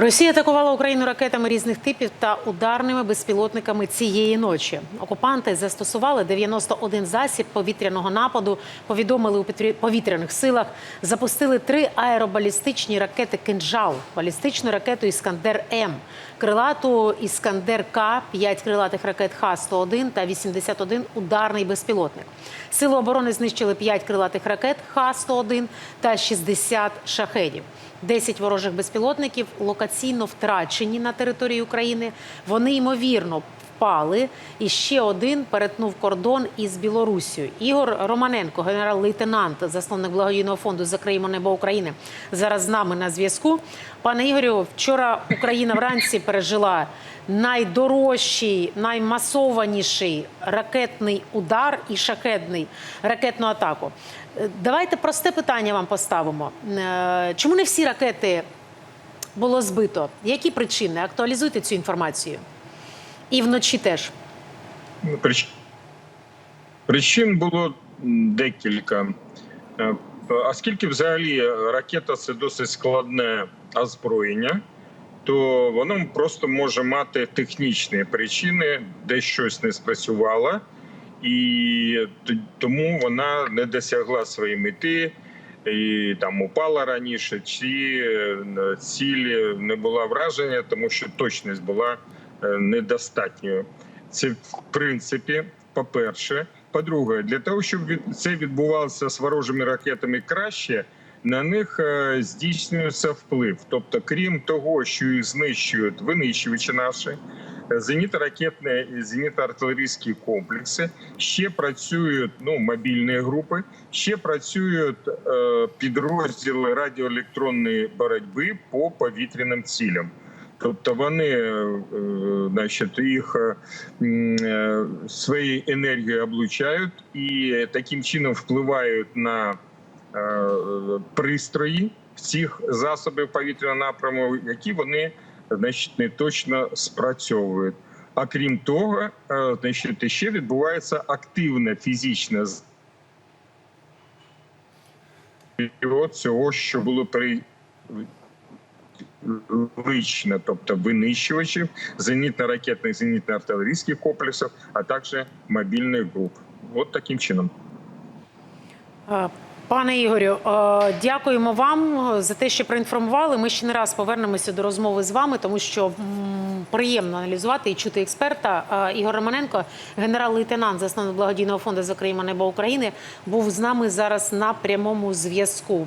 Росія атакувала Україну ракетами різних типів та ударними безпілотниками цієї ночі. Окупанти застосували 91 засіб повітряного нападу, повідомили у повітряних силах, запустили три аеробалістичні ракети «Кинджал», балістичну ракету «Іскандер М», крилату «Іскандер К», 5 крилатих ракет Х-101 та 81 ударний безпілотник. Сили оборони знищили 5 крилатих ракет Х-101 та 60 шахедів. 10 ворожих безпілотників локаційно втрачені на території України. Вони ймовірно впали. І ще один перетнув кордон із Білоруссю. Ігор Романенко, генерал-лейтенант, засновник благодійного фонду Закриємо небо України. Зараз з нами на зв'язку. Пане Ігорю, вчора Україна вранці пережила найдорожчий, наймасованіший ракетний удар і шахедний ракетну атаку. Е, Давайте просте питання вам поставимо. Е, Чому не всі ракети було збито? Які причини? Актуалізуйте цю інформацію. І вночі теж. Ну, Прич... Причин було декілька. Е, Оскільки взагалі ракета це досить складне озброєння, то воно просто може мати технічні причини, де щось не спрацювало, і тому вона не досягла своєї мети. І там упала раніше, чи е, ціль не була враження, тому що точність була е, недостатньою. Це в принципі, по-перше. По-друге, для того, щоб це відбувалося з ворожими ракетами краще, на них е, здійснюється вплив. Тобто, крім того, що їх знищують винищувачі наші, зенітно-ракетні і зенітно-артилерійські комплекси, ще працюють ну, мобільні групи, ще працюють е, підрозділи радіоелектронної боротьби по повітряним цілям. Тобто вони е, значить, їх е, е, своєю енергією облучають і таким чином впливають на пристрої цих засобів повітряного напряму, які вони значить, не точно спрацьовують. А крім того, е, значить, ще відбувається активне фізичне цього, що було при лично, тобто винищувачів, зенітно-ракетних, зенітно-артилерійських комплексів, а також мобільних груп. От таким чином. Е, Пане Ігорю, е, дякуємо вам за те, що проінформували. Ми ще не раз повернемося до розмови з вами, тому що приємно аналізувати і чути експерта. Е, Ігор Романенко, генерал-лейтенант, засновник благодійного фонду «Закриємо небо України, був з нами зараз на прямому зв'язку.